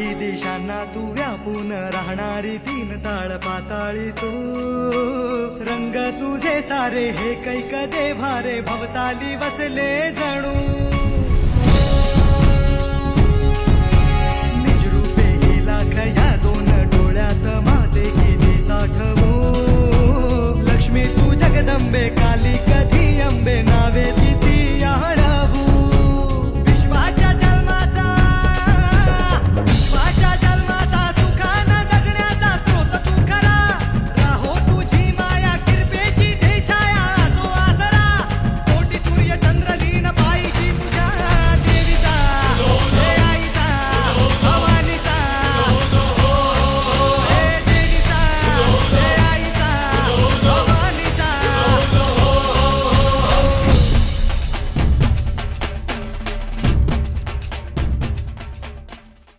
काही दिशांना तू व्यापून राहणारी तीन ताळ पाताळी तू. रंग तुझे सारे हे कैक देभारे भवताली बसले जणू. लक्ष्मी तू जगदंबे काली कधी अंबे नावे